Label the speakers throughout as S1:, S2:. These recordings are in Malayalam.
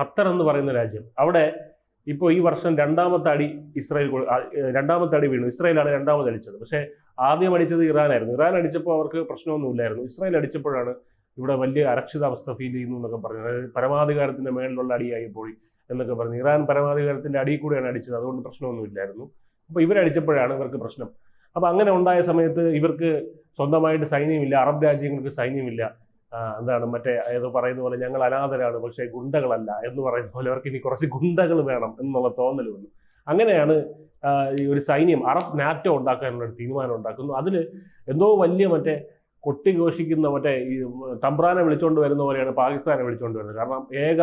S1: ഖത്തർ എന്ന് പറയുന്ന രാജ്യം. അവിടെ ഇപ്പോൾ ഈ വർഷം രണ്ടാമത്തെ അടി ഇസ്രായേൽ രണ്ടാമത്തെ അടി വീണു. ഇസ്രായേലാണ് രണ്ടാമത് അടിച്ചത്. പക്ഷേ ആദ്യം അടിച്ചത് ഇറാനായിരുന്നു. ഇറാൻ അടിച്ചപ്പോൾ അവർക്ക് പ്രശ്നമൊന്നുമില്ലായിരുന്നു. ഇസ്രായേൽ അടിച്ചപ്പോഴാണ് ഇവിടെ വലിയ അരക്ഷിതാവസ്ഥ ഫീൽ ചെയ്യുന്നു എന്നൊക്കെ പറഞ്ഞു അതായത് പരമാധികാരത്തിന്റെ മേളിലുള്ള അടിയായി പോയി എന്നൊക്കെ പറഞ്ഞു. ഇറാൻ പരമാധികാരത്തിന്റെ അടിയിൽ കൂടെയാണ് അടിച്ചത്. അതുകൊണ്ട് പ്രശ്നമൊന്നുമില്ലായിരുന്നു. അപ്പോൾ ഇവരടിച്ചപ്പോഴാണ് ഇവർക്ക് പ്രശ്നം. അപ്പോൾ അങ്ങനെ ഉണ്ടായ സമയത്ത് ഇവർക്ക് സ്വന്തമായിട്ട് സൈന്യമില്ല. അറബ് രാജ്യങ്ങൾക്ക് സൈന്യമില്ല. എന്താണ് മറ്റേ ഏതോ പറയുന്ന പോലെ ഞങ്ങൾ അനാഥരാണ് പക്ഷേ ഗുണ്ടകളല്ല എന്ന് പറയുന്ന പോലെ അവർക്ക് ഇനി കുറച്ച് ഗുണ്ടകൾ വേണം എന്നുള്ള തോന്നൽ വന്നു. അങ്ങനെയാണ് ഈ ഒരു സൈന്യം അറബ് നാറ്റോ ഉണ്ടാക്കാനുള്ള ഒരു തീരുമാനം ഉണ്ടാക്കുന്നു. അതിൽ എന്തോ വലിയ മറ്റേ കൊട്ടിഘോഷിക്കുന്ന മറ്റേ ഈ തമ്പ്രാനെ വിളിച്ചുകൊണ്ട് വരുന്ന പോലെയാണ് പാകിസ്ഥാനെ വിളിച്ചുകൊണ്ട് വരുന്നത്. കാരണം ഏക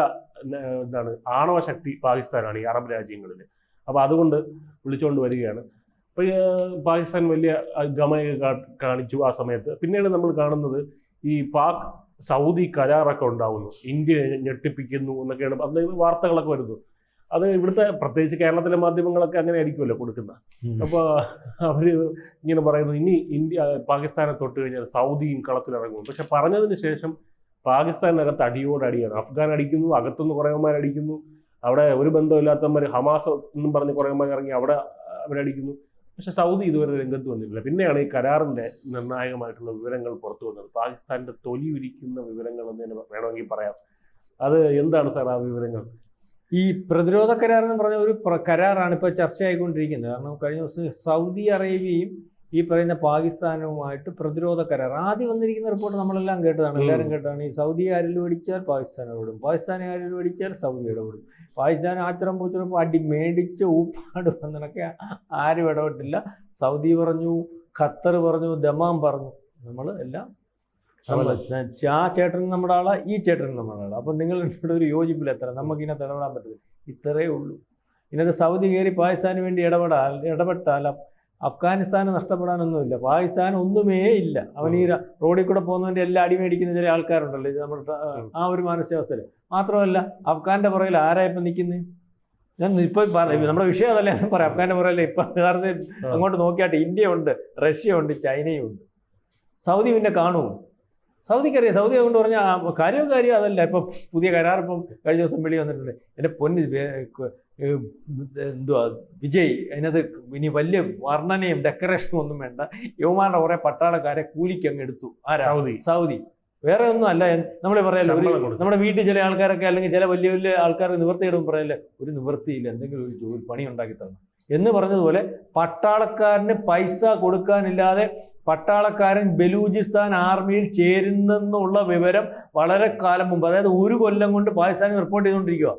S1: എന്താണ് ആണവ ശക്തി പാകിസ്ഥാനാണ് ഈ അറബ് രാജ്യങ്ങളിൽ അപ്പോൾ അതുകൊണ്ട് വിളിച്ചുകൊണ്ട് വരികയാണ്. അപ്പോൾ പാകിസ്ഥാൻ വലിയ ഗമയ ഗമയൊക്കെ കാണിച്ചു ആ സമയത്ത്. പിന്നീട് നമ്മൾ കാണുന്നത് ഈ പാക് സൗദി കരാറൊക്കെ ഉണ്ടാവുന്നു. ഇന്ത്യ ഞെട്ടിപ്പിക്കുന്നു എന്നൊക്കെയാണ് അന്ന് വാർത്തകളൊക്കെ വരുന്നു. അത് ഇവിടുത്തെ പ്രത്യേകിച്ച് കേരളത്തിലെ മാധ്യമങ്ങളൊക്കെ അങ്ങനെ ആയിരിക്കുമല്ലോ കൊടുക്കുന്ന അപ്പോൾ അവർ ഇങ്ങനെ പറയുന്നു ഇനി ഇന്ത്യ പാകിസ്ഥാനെ തൊട്ട് കഴിഞ്ഞാൽ സൗദിയും കളത്തിലിറങ്ങും. പക്ഷെ പറഞ്ഞതിന് ശേഷം പാകിസ്ഥാനകത്ത് അടിയോട് അടിയാണ്. അഫ്ഗാൻ അടിക്കുന്നു അകത്തുനിന്ന് കുറേമാർ അടിക്കുന്നു. അവിടെ ഒരു ബന്ധമില്ലാത്തവന്മാർ ഹമാസ് എന്നും പറഞ്ഞ് കുറേമാർ ഇറങ്ങി അവിടെ അവരടിക്കുന്നു പക്ഷെ സൗദി ഇതുവരെ രംഗത്ത് വന്നിട്ടില്ല. പിന്നെയാണ് ഈ കരാറിന്റെ നിർണായകമായിട്ടുള്ള വിവരങ്ങൾ പുറത്തു വന്നത്. പാകിസ്ഥാന്റെ തൊലി ഉരിക്കുന്ന വിവരങ്ങൾ എന്ന് തന്നെ വേണമെങ്കിൽ പറയാം. അത് എന്താണ് സാർ ആ വിവരങ്ങൾ?
S2: ഈ പ്രതിരോധ കരാർ എന്ന് പറഞ്ഞ ഒരു കരാറാണ് ഇപ്പോൾ ചർച്ചയായിക്കൊണ്ടിരിക്കുന്നത്. കാരണം കഴിഞ്ഞ ദിവസം സൗദി അറേബ്യയും ഈ പറയുന്ന പാകിസ്ഥാനുമായിട്ട് പ്രതിരോധ കരാർ. ആദ്യം വന്നിരിക്കുന്ന റിപ്പോർട്ട് നമ്മളെല്ലാം കേട്ടതാണ് എല്ലാവരും. കേട്ടതാണ്. ഈ സൗദി ആരിൽ പിടിച്ചാൽ പാകിസ്ഥാൻ ഇടപെടും. പാകിസ്ഥാൻ ആരിൽ പിടിച്ചാൽ സൗദി ഇടപെടും. പാകിസ്ഥാൻ ആച്ചിരം പൂച്ചിരം അടി മേടിച്ച് ഊപ്പാട് വന്നതൊക്കെ ആരും ഇടപെട്ടില്ല. സൗദി പറഞ്ഞു ഖത്തർ പറഞ്ഞു ദമാം പറഞ്ഞു. നമ്മൾ എല്ലാം ആ ചേട്ടൻ നമ്മുടെ ആളാ ഈ ചേട്ടൻ നമ്മുടെ ആളാ. അപ്പം നിങ്ങൾ ഒരു യോജിപ്പില്ല എത്ര? നമുക്ക് ഇതിനകത്ത് ഇടപെടാൻ പറ്റില്ല ഇത്രയേ ഉള്ളൂ. ഇന്നത്തെ സൗദി കയറി പാകിസ്ഥാന് വേണ്ടി ഇടപെടാൽ ഇടപെട്ടാൽ അഫ്- അഫ്ഗാനിസ്ഥാന് നഷ്ടപ്പെടാനൊന്നുമില്ല. പാകിസ്ഥാൻ ഒന്നുമേ ഇല്ല. അവൻ ഈ റോഡിൽ കൂടെ പോകുന്നതിന്റെ എല്ലാം അടിമേടിക്കുന്ന ചില ആൾക്കാരുണ്ടല്ലോ. ഇത് നമ്മുടെ ആ- ഒരു മാനസികാവസ്ഥയിൽ. മാത്രമല്ല അഫ്ഗാന്റെ പുറകിൽ ആരാ ഇപ്പം നിൽക്കുന്നത് ഞാൻ ഇപ്പൊ പറയും നമ്മുടെ വിഷയം അതല്ലേ. ഞാൻ പറയാം. അഫ്ഗാന്റെ പുറകിൽ ഇപ്പൊ യഥാർത്ഥത്തിൽ അങ്ങോട്ട് നോക്കിയാട്ട് ഇന്ത്യ ഉണ്ട് റഷ്യ ഉണ്ട് ചൈനയും ഉണ്ട് സൗദി പിന്നെ കാണുമോ? സൗദിക്കറിയാം. സൗദി അതുകൊണ്ട് പറഞ്ഞാൽ കാര്യവും കാര്യം അതല്ല. ഇപ്പം പുതിയ കരാർ ഇപ്പം കഴിഞ്ഞ ദിവസം വെളി വന്നിട്ടുണ്ട്. എന്റെ പൊന്ന് എന്തുവാ വിജയ് അതിനകത്ത് ഇനി വലിയ വർണനയും ഡെക്കറേഷനും ഒന്നും വേണ്ട. യുവമാരുടെ കുറെ പട്ടാളക്കാരെ കൂലിക്ക് അങ്ങ് എടുത്തു. ആരാ?
S1: സൗദി.
S2: സൗദി. വേറെ ഒന്നും അല്ല നമ്മൾ പറയാലോ നമ്മുടെ വീട്ടിൽ ചില ആൾക്കാരൊക്കെ അല്ലെങ്കിൽ ചില വലിയ വലിയ ആൾക്കാർ നിവർത്തിയിടും പറയല്ലേ ഒരു നിവൃത്തിയില്ല എന്തെങ്കിലും ഒരു ജോലി പണി ഉണ്ടാക്കി തരണം. എന്ന് പറഞ്ഞതുപോലെ പട്ടാളക്കാരന് പൈസ കൊടുക്കാനില്ലാതെ പട്ടാളക്കാരൻ ബലൂചിസ്ഥാൻ ആർമിയിൽ ചേരുന്നെന്നുള്ള വിവരം വളരെ കാലം മുമ്പ് അതായത് ഒരു കൊല്ലം കൊണ്ട് പാകിസ്ഥാൻ റിപ്പോർട്ട് ചെയ്തുകൊണ്ടിരിക്കുക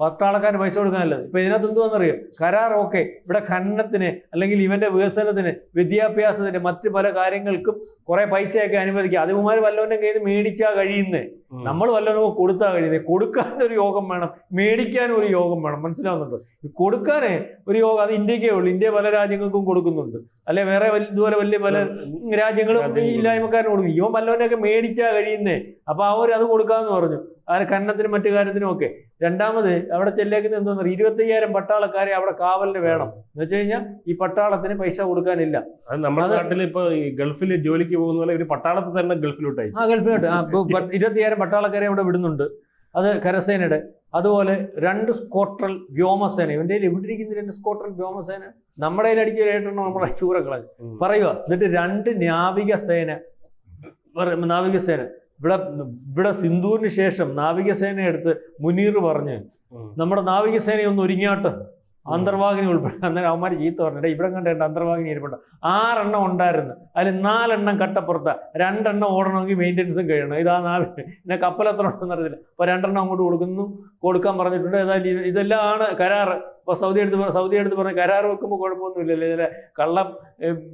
S2: പട്ടാളക്കാരന് പൈസ കൊടുക്കാനല്ലത് ഇപ്പൊ ഇതിനകത്ത് എന്തുവാണെന്നറിയോ കരാർ ഓക്കെ. ഇവിടെ ഖനനത്തിന് അല്ലെങ്കിൽ ഇവന്റെ വികസനത്തിന് വിദ്യാഭ്യാസത്തിന് മറ്റ് പല കാര്യങ്ങൾക്കും കുറെ പൈസയൊക്കെ അനുവദിക്കുക അതിമാര് വല്ലവന്റെ കയ്യിൽ നിന്ന് മേടിച്ചാ കഴിയുന്നേ. നമ്മൾ വല്ലവനും കൊടുത്താ കഴിയുന്നത് കൊടുക്കാൻ ഒരു യോഗം വേണം. മേടിക്കാൻ ഒരു യോഗം വേണം. മനസ്സിലാവുന്നുണ്ടോ? കൊടുക്കാനേ ഒരു യോഗം അത് ഇന്ത്യക്കേ ഉള്ളൂ. ഇന്ത്യ പല രാജ്യങ്ങൾക്കും കൊടുക്കുന്നുണ്ട്. അല്ലെ വേറെ ഇതുപോലെ വലിയ പല രാജ്യങ്ങളും
S1: ഇല്ലായ്മക്കാരും.
S2: ഇല്ലായ്മക്കാരന് കൊടുക്കും ഇവൻ വല്ലവനെയൊക്കെ മേടിച്ചാ കഴിയുന്നേ. അപ്പൊ അവർ അത് കൊടുക്കാന്ന് പറഞ്ഞു. അതിന് ഖനനത്തിനും മറ്റു കാര്യത്തിനും ഒക്കെ. രണ്ടാമത് അവിടെ ചെല്ലേക്കുന്നത് എന്താണെന്ന് അറിയോ? ഇരുപത്തയ്യായിരം പട്ടാളക്കാരെ അവിടെ കാവലിന് വേണം. എന്ന് വെച്ച് കഴിഞ്ഞാൽ ഈ പട്ടാളത്തിന് പൈസ കൊടുക്കാനില്ല.
S1: നമ്മുടെ നാട്ടിൽ ഇപ്പൊ ഗൾഫിൽ ജോലിക്ക് പോകുന്ന പോലെ ഒരു പട്ടാളത്തിൽ തന്നെ ഗൾഫിലോട്ടായി.
S2: ആ ഗൾഫിലോട്ട്. ആ ഇരുപത്തിയായിരം പട്ടാളക്കാരെ അവിടെ വിടുന്നുണ്ട്. അത് കരസേനയുടെ അതുപോലെ രണ്ട് സ്കോട്രൽ വ്യോമസേന. ഇവന്റെ കയ്യിൽ എവിടെ ഇരിക്കുന്ന രണ്ട് സ്കോട്രൽ വ്യോമസേന? നമ്മുടെ കയ്യിൽ ഏട്ടെണ്ണം നമ്മുടെ ചൂരക്കളഞ്ഞു
S1: ഉം.
S2: പറയുക എന്നിട്ട് രണ്ട് നാവികസേന. നാവിക നാവികസേന. ഇവിടെ ഇവിടെ സിന്ധുവിന് ശേഷം നാവികസേന എടുത്ത് മുനീർ പറഞ്ഞ് നമ്മുടെ നാവികസേന ഒന്ന് ഒരുങ്ങിയാട്ട്. അന്തർവാഹിനി ഉൾപ്പെടെ. അന്നേരം അവന്മാർ ചീത്ത പറഞ്ഞിട്ട് ഇവിടെ കണ്ടേണ്ട അന്തർവാഹിനി ഇരിപ്പുണ്ട്. ആറെണ്ണം ഉണ്ടായിരുന്നു. അതിൽ നാലെണ്ണം കട്ടപ്പുറത്ത. രണ്ടെണ്ണം ഓടണമെങ്കിൽ മെയിന്റെനൻസും കഴിയണം. ഇതാ നാവി പിന്നെ കപ്പൽ എത്ര ഉണ്ടെന്ന് അറിയത്തില്ല. അപ്പോൾ രണ്ടെണ്ണം അങ്ങോട്ട് കൊടുക്കുന്നു. കൊടുക്കാൻ പറഞ്ഞിട്ടുണ്ട്. ഏതായാലും ഇത് ഇതെല്ലാം ആണ് കരാർ ഇപ്പോൾ സൗദി എടുത്ത് സൗദി എടുത്ത് പറഞ്ഞ കരാർ വെക്കുമ്പോൾ കുഴപ്പമൊന്നുമില്ലല്ലോ. ഇതിലെ കള്ളം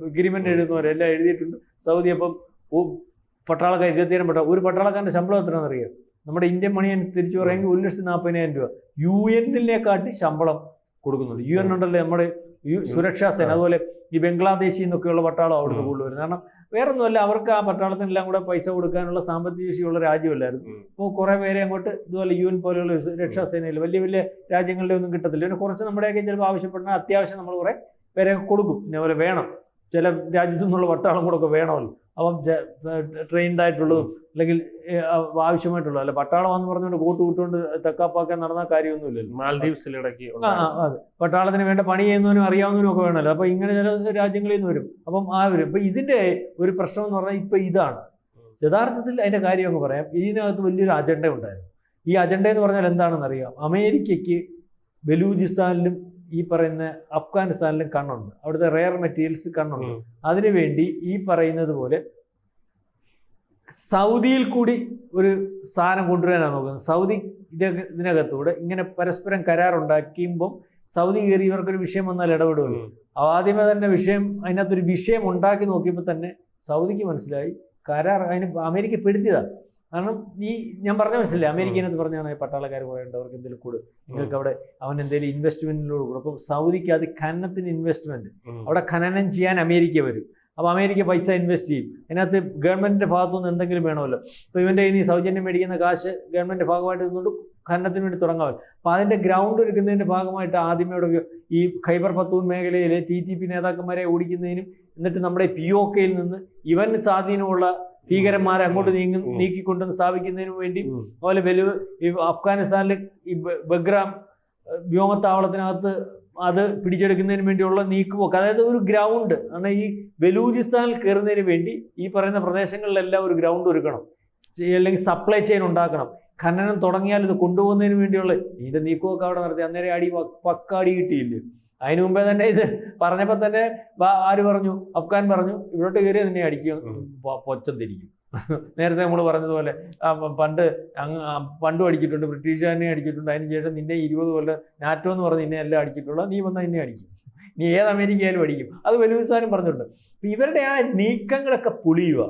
S2: എഗ്രിമെന്റ് എഴുതുന്നവരെല്ലാം എഴുതിയിട്ടുണ്ട്. സൗദി അപ്പം പട്ടാളക്കാർ ഇരുപത്തിയായിരം പട്ടാള ഒരു പട്ടാളക്കാരന്റെ ശമ്പളം എത്രയാണെന്ന് അറിയാം നമ്മുടെ ഇന്ത്യൻ മണി തിരിച്ചു പറയുമെങ്കിൽ ഒരു ലക്ഷത്തി നാൽപ്പതിനായിരം രൂപ. യു എന്നിനെക്കാട്ടി ശമ്പളം കൊടുക്കുന്നുണ്ട്. യു എൻ ഉണ്ടല്ലോ നമ്മുടെ യു സുരക്ഷാ സേന അതുപോലെ ഈ ബംഗ്ലാദേശിൽ നിന്നൊക്കെയുള്ള പട്ടാളം അവിടുന്ന്. കൂടുതൽ വരുന്നത് കാരണം വേറെ ഒന്നുമല്ല അവർക്ക് ആ പട്ടാളത്തിനെല്ലാം കൂടെ പൈസ കൊടുക്കാനുള്ള സാമ്പത്തിക ശേഷിയുള്ള രാജ്യമല്ലായിരുന്നു. അപ്പോൾ കുറേ പേരെ അങ്ങോട്ട് ഇതുപോലെ യു എൻ പോലെയുള്ള രക്ഷാ സേനയിൽ വലിയ വലിയ രാജ്യങ്ങളിലെ ഒന്നും കിട്ടത്തില്ല. പിന്നെ കുറച്ച് നമ്മുടെയൊക്കെ ചിലപ്പോൾ ആവശ്യപ്പെടുന്ന അത്യാവശ്യം നമ്മൾ കുറേ പേരെയൊക്കെ കൊടുക്കും. ഇതേപോലെ വേണം. ചില രാജ്യത്തു നിന്നുള്ള പട്ടാളം കൂടെ ഒക്കെ വേണമല്ലോ. അപ്പം ട്രെയിൻഡ് ആയിട്ടുള്ളതും അല്ലെങ്കിൽ ഏ, ആ, ആവശ്യമായിട്ടുള്ളതും അല്ല പട്ടാളമാണെന്ന് പറഞ്ഞുകൊണ്ട് കൂട്ട് കൂട്ടുകൊണ്ട് തെക്കാപ്പാക്കാൻ നടന്ന കാര്യമൊന്നുമില്ലല്ലോ.
S1: മാൽദീവ്സിൽ ഇടയ്ക്ക്
S2: ആ അതെ. പട്ടാളത്തിന് വേണ്ട പണി ചെയ്യുന്നവനും അറിയാവുന്നവനും ഒക്കെ വേണമല്ലോ. അപ്പം ഇങ്ങനെ ചില രാജ്യങ്ങളിൽ നിന്ന് വരും. അപ്പം ആ വരും ഇപ്പം ഇതിന്റെ ഒരു പ്രശ്നം എന്ന് പറഞ്ഞാൽ ഇപ്പം ഇതാണ്. യഥാർത്ഥത്തിൽ അതിന്റെ കാര്യം അങ്ങ് പറയാം. ഇതിനകത്ത് വലിയൊരു അജണ്ട ഉണ്ടായിരുന്നു. ഈ അജണ്ട എന്ന് പറഞ്ഞാൽ എന്താണെന്ന് അറിയാം അമേരിക്കയ്ക്ക് ബലൂചിസ്ഥാനിലും ഈ പറയുന്ന അഫ്ഗാനിസ്ഥാനിലും കണ്ണുണ്ട്. അവിടുത്തെ റെയർ മെറ്റീരിയൽസ് കണ്ണുണ്ട്. അതിനുവേണ്ടി ഈ പറയുന്നത് പോലെ സൗദിയിൽ കൂടി ഒരു സാധനം കൊണ്ടുവരാനാണ് നോക്കുന്നത്. സൗദി ഇതിനകത്തൂടെ ഇങ്ങനെ പരസ്പരം കരാറുണ്ടാക്കുമ്പം സൗദി കയറി ഇവർക്കൊരു വിഷയം വന്നാൽ ഇടപെടുമല്ലോ. ആദ്യമേ തന്നെ വിഷയം അതിനകത്തൊരു വിഷയം ഉണ്ടാക്കി നോക്കിയപ്പോൾ തന്നെ സൗദിക്ക് മനസ്സിലായി കരാർ അതിന് അമേരിക്ക പെടുത്തിയതാണ് കാരണം ഈ ഞാൻ പറഞ്ഞ മനസ്സിലായി. അമേരിക്കനകത്ത് പറഞ്ഞാണ് പട്ടാളക്കാർ പോയുണ്ട് അവർക്ക് എന്തെങ്കിലും കൂടും. നിങ്ങൾക്ക് അവിടെ അവൻ എന്തെങ്കിലും ഇൻവെസ്റ്റ്മെന്റിലൂടെ കൂടും. അപ്പം സൗദിക്ക് അത് ഖനനത്തിന് ഇൻവെസ്റ്റ്മെന്റ് അവിടെ ഖനനം ചെയ്യാൻ അമേരിക്ക വരും. അപ്പോൾ അമേരിക്ക പൈസ ഇൻവെസ്റ്റ് ചെയ്യും. അതിനകത്ത് ഗവൺമെന്റിന്റെ ഭാഗത്തുനിന്ന് എന്തെങ്കിലും വേണമല്ലോ. അപ്പോൾ ഇവന്റെ ഇനി സൗജന്യം മേടിക്കുന്ന കാശ് ഗവൺമെന്റിന്റെ ഭാഗമായിട്ട് നിന്നുകൊണ്ട് ഖനനത്തിന് വേണ്ടി തുടങ്ങാമല്ലോ അപ്പോൾ അതിന്റെ ഗ്രൗണ്ട് എടുക്കുന്നതിന്റെ ഭാഗമായിട്ട് ആദ്യമേ ഇവിടെ ഈ ഖൈബർ പത്തൂൺ മേഖലയിലെ ടി ടി പി നേതാക്കന്മാരെ ഓടിക്കുന്നതിനും എന്നിട്ട് നമ്മുടെ പി ഒ കെയിൽ നിന്ന് ഇവൻ സ്വാധീനമുള്ള ഭീകരന്മാരെ അങ്ങോട്ട് നീങ്ങി
S1: ഉം.
S2: നീക്കിക്കൊണ്ടുവന്ന് സ്ഥാപിക്കുന്നതിന് വേണ്ടി. അതുപോലെ വെലു ഈ അഫ്ഗാനിസ്ഥാനിലെ ഈ ബഗ്രാം വ്യോമത്താവളത്തിനകത്ത് അത് പിടിച്ചെടുക്കുന്നതിന് വേണ്ടിയുള്ള നീക്കുപോക്ക് അതായത് ഒരു ഗ്രൗണ്ട് അങ്ങനെ ഈ ബലൂചിസ്ഥാനിൽ കയറുന്നതിന് വേണ്ടി ഈ പറയുന്ന പ്രദേശങ്ങളിലെല്ലാം ഒരു ഗ്രൗണ്ട് ഒരുക്കണം അല്ലെങ്കിൽ സപ്ലൈ ചെയിൻ ഉണ്ടാക്കണം ഖനനം തുടങ്ങിയാൽ ഇത് കൊണ്ടുപോകുന്നതിന് വേണ്ടിയുള്ള ഇതിന്റെ നീക്കമൊക്കെ അവിടെ നടത്തി അന്നേരം അടി പക്കാടി കിട്ടിയില്ലേ അതിനു മുമ്പേ തന്നെ ഇത് പറഞ്ഞപ്പോൾ തന്നെ ആര് പറഞ്ഞു? അഫ്ഗാൻ പറഞ്ഞു. ഇവിടോട്ട് കയറി നിന്നെ അടിക്കും. പൊച്ചം തിരിക്കും നേരത്തെ നമ്മൾ പറഞ്ഞതുപോലെ പണ്ട് പണ്ടും അടിച്ചിട്ടുണ്ട്. ബ്രിട്ടീഷുകാരനെ അടിച്ചിട്ടുണ്ട്. അതിന് ശേഷം നിന്നെ ഇരുപത് കൊല്ലം നാറ്റോ എന്ന് പറഞ്ഞ് നിന്നെ എല്ലാം അടിച്ചിട്ടുള്ള. നീ വന്നാൽ നിന്നെ അടിക്കും. നീ ഏത് അമേരിക്കയിലും അടിക്കും. അത് വെലുവിസ്ഥാനും പറഞ്ഞിട്ടുണ്ട്. അപ്പം ഇവരുടെ ആ നീക്കങ്ങളൊക്കെ പൊളിയുക.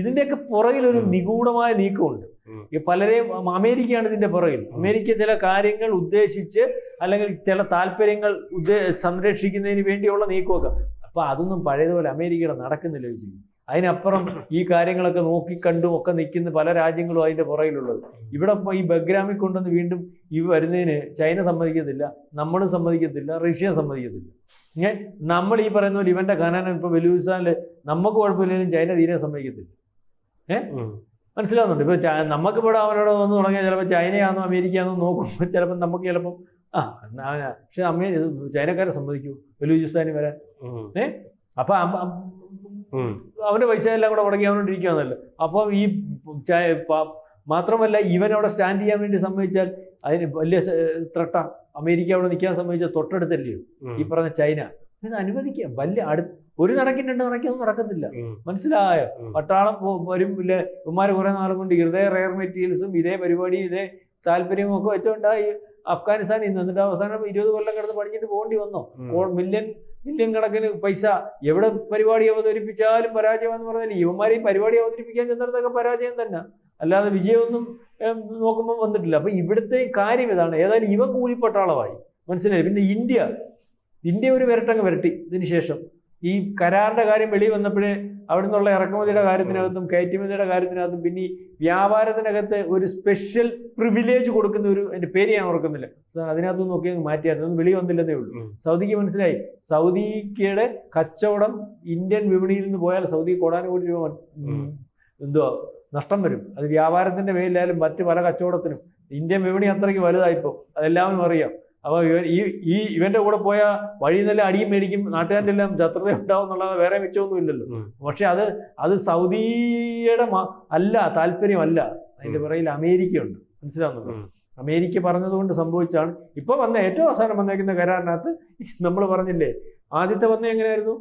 S2: ഇതിന്റെയൊക്കെ പുറകിലൊരു നിഗൂഢമായ നീക്കമുണ്ട്. ഈ പലരെയും അമേരിക്കയാണ് ഇതിന്റെ പുറകിൽ. അമേരിക്ക ചില കാര്യങ്ങൾ ഉദ്ദേശിച്ച് അല്ലെങ്കിൽ ചില താല്പര്യങ്ങൾ ഉദ്ദേ സംരക്ഷിക്കുന്നതിന് വേണ്ടിയുള്ള നീക്കമൊക്കെ. അപ്പൊ അതൊന്നും പഴയതുപോലെ അമേരിക്കയുടെ നടക്കുന്നില്ല ചോദിച്ചു അതിനപ്പുറം ഈ കാര്യങ്ങളൊക്കെ നോക്കിക്കണ്ടും ഒക്കെ നിൽക്കുന്ന പല രാജ്യങ്ങളും അതിന്റെ പുറകിലുള്ളത്. ഇവിടെ ഈ ബഗ്രാമിൽ കൊണ്ടുവന്ന് വീണ്ടും ഈ വരുന്നതിന് ചൈന സമ്മതിക്കത്തില്ല നമ്മളും സമ്മതിക്കത്തില്ല റഷ്യ സമ്മതിക്കത്തില്ല. ഞാൻ നമ്മൾ ഈ പറയുന്ന പോലെ ഇവന്റെ ഖനനം ഇപ്പോൾ വലിയ നമുക്ക് കുഴപ്പമില്ലെങ്കിലും ചൈന തീരെ സമ്മതിക്കത്തില്ല.
S1: ഉം.
S2: മനസ്സിലാവുന്നുണ്ട്. ഇപ്പോൾ നമുക്കിവിടെ നമുക്ക് ഇവിടെ അവനോട് വന്ന് തുടങ്ങിയാൽ ചിലപ്പോൾ ചൈനയാണെന്നോ അമേരിക്കയാണെന്നോ നോക്കുമ്പോൾ ചിലപ്പം നമുക്ക് ചിലപ്പം ആ പക്ഷെ അമ്മ ചൈനക്കാരെ സമ്മതിക്കൂ. ബലൂചിസ്ഥാനി വരാൻ.
S1: ഏ?
S2: അപ്പം. അവന്റെ പൈസ എല്ലാം കൂടെ മുടങ്ങി അവനോണ്ടിരിക്കുകയാണല്ലോ അപ്പോൾ ഈ മാത്രമല്ല ഇവൻ അവിടെ സ്റ്റാൻഡ് ചെയ്യാൻ വേണ്ടി സമ്മതിച്ചാൽ അതിന് വലിയ ത്രട്ട അമേരിക്ക അവിടെ നിൽക്കാൻ സമ്മതിച്ചാൽ തൊട്ടടുത്തല്ലയോ? ഈ പറഞ്ഞ ചൈന. ഇത് അനുവദിക്കാം. വലിയ അടു ഒരു നടക്കും രണ്ട് നടക്കൊന്നും നടക്കത്തില്ല. മനസ്സിലായോ? പട്ടാളം വരും ഇല്ല? ഉമ്മാര് കുറെ നാളും കൊണ്ട് ഇതേ റെയർ മെറ്റീരിയൽസും ഇതേ പരിപാടിയും ഇതേ താല്പര്യവും ഒക്കെ വെച്ചോണ്ടായി അഫ്ഗാനിസ്ഥാനിൽ നിന്ന് എന്നിട്ട് അവസാനം ഇരുപത് കൊല്ലം കിടന്ന് പഠിച്ചിട്ട് പോകേണ്ടി വന്നോ. മില്യൺ മില്യൺ കണക്കിന് പൈസ. എവിടെ പരിപാടി അവതരിപ്പിച്ചാലും പരാജയമെന്ന് പറഞ്ഞാൽ ഇവന്മാരെ ഈ പരിപാടി അവതരിപ്പിക്കാൻ ചെന്നിടത്തൊക്കെ പരാജയം തന്നെ. അല്ലാതെ വിജയമൊന്നും നോക്കുമ്പോൾ വന്നിട്ടില്ല. അപ്പൊ ഇവിടുത്തെ കാര്യം ഇതാണ്. ഏതായാലും ഇവൻ കൂലിപ്പട്ടാളമായി. മനസ്സിലായി? പിന്നെ ഇന്ത്യ. ഇന്ത്യ ഒരു വിരട്ടങ്ങ് വരട്ടി ഇതിന് ശേഷം. ഈ കരാറിന്റെ കാര്യം വെളി വന്നപ്പോഴേ അവിടെ നിന്നുള്ള ഇറക്കുമതിയുടെ കാര്യത്തിനകത്തും കയറ്റുമതിയുടെ കാര്യത്തിനകത്തും പിന്നെ ഈ വ്യാപാരത്തിനകത്ത് ഒരു സ്പെഷ്യൽ പ്രിവിലേജ് കൊടുക്കുന്ന ഒരു എന്റെ പേര് ഞാൻ ഓർക്കുന്നില്ല. അതിനകത്ത് നോക്കി മാറ്റിയായിരുന്നു ഒന്നും വെളി വന്നില്ലെന്നേ ഉള്ളൂ. സൗദിക്ക് മനസ്സിലായി. സൗദിക്കയുടെ കച്ചവടം ഇന്ത്യൻ വിപണിയിൽ നിന്ന് പോയാൽ സൗദി കോടാനുകോടി രൂപ
S1: എന്തോ
S2: എന്തുവാ നഷ്ടം വരും. അത് വ്യാപാരത്തിന്റെ പേരിലായാലും മറ്റ് പല കച്ചവടത്തിനും. ഇന്ത്യൻ വിപണി അത്രയ്ക്ക് വലുതായിപ്പോൾ അതെല്ലാവരും അറിയാം. അപ്പോൾ ഇവൻ ഈ ഈ ഇവന്റെ കൂടെ പോയ വഴി നല്ല അടിയും മേടിക്കും നാട്ടുകാരുടെ എല്ലാം ശത്രുത ഉണ്ടാവും എന്നുള്ളത് വേറെ മിച്ചമൊന്നും ഇല്ലല്ലോ. പക്ഷെ അത് അത് സൗദിയുടെ അല്ല താല്പര്യമല്ല. അതിന്റെ പിറകിൽ അമേരിക്കയുണ്ട്. മനസ്സിലാവുന്നുണ്ടോ? അമേരിക്ക പറഞ്ഞതുകൊണ്ട് സംഭവിച്ചാണ് ഇപ്പൊ വന്ന ഏറ്റവും അവസാനം വന്നേക്കുന്ന കരാറിനകത്ത് നമ്മൾ പറഞ്ഞില്ലേ ആദ്യത്തെ വന്ന എങ്ങനെയായിരുന്നു?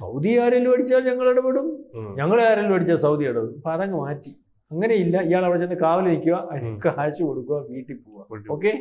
S2: സൗദി ആരെങ്കിലും അടിച്ചാൽ ഞങ്ങൾ ഇടപെടും.
S1: ഞങ്ങളെ
S2: ഞങ്ങൾ ആരെങ്കിലും അടിച്ചാൽ സൗദി ഇടപെടും. അപ്പൊ അതങ്ങ് മാറ്റി. അങ്ങനെയില്ല. ഇയാൾ അവിടെ ചെന്ന് കാവൽ നിൽക്കുക അതിന് കാശ് കൊടുക്കുക വീട്ടിൽ പോവുക. ഓക്കെ.